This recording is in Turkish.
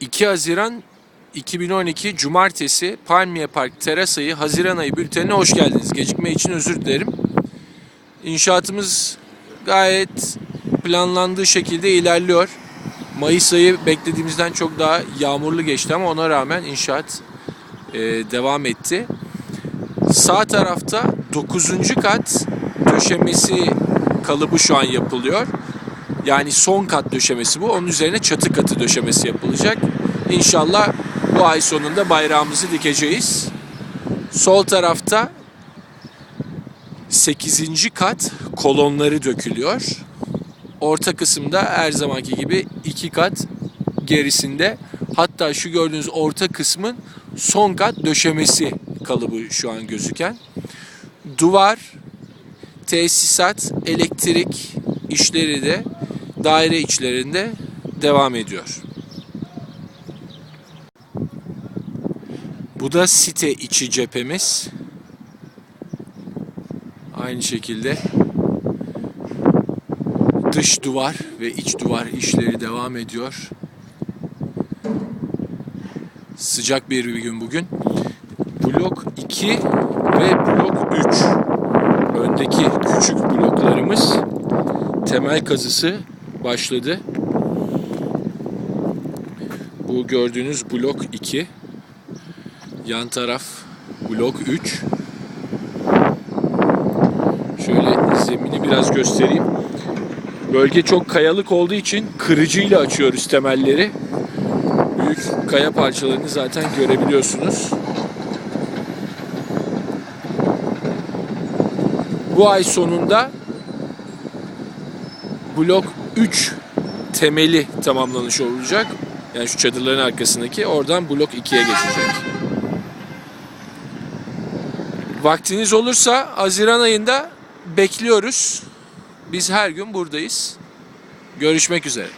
2 Haziran 2012 Cumartesi Palmiye Park Terasa'yı Haziran ayı bültenine hoş geldiniz. Gecikme için özür dilerim. İnşaatımız gayet planlandığı şekilde ilerliyor. Mayıs ayı beklediğimizden çok daha yağmurlu geçti ama ona rağmen inşaat e, devam etti. Sağ tarafta 9. kat döşemesi kalıbı şu an yapılıyor. Yani son kat döşemesi bu. Onun üzerine çatı katı döşemesi yapılacak. İnşallah bu ay sonunda bayrağımızı dikeceğiz. Sol tarafta 8. kat kolonları dökülüyor. Orta kısımda her zamanki gibi iki kat gerisinde hatta şu gördüğünüz orta kısmın son kat döşemesi kalıbı şu an gözüken. Duvar, tesisat, elektrik işleri de daire içlerinde devam ediyor. Bu da site içi cephemiz. Aynı şekilde dış duvar ve iç duvar işleri devam ediyor. Sıcak bir gün bugün. Blok 2 ve blok 3 öndeki küçük bloklarımız temel kazısı başladı. Bu gördüğünüz blok 2. Yan taraf blok 3. Şöyle zemini biraz göstereyim. Bölge çok kayalık olduğu için kırıcıyla açıyoruz temelleri. Büyük kaya parçalarını zaten görebiliyorsunuz. Bu ay sonunda blok 3 temeli tamamlanış olacak. Yani şu çadırların arkasındaki oradan blok 2'ye geçecek. Vaktiniz olursa Haziran ayında bekliyoruz. Biz her gün buradayız. Görüşmek üzere.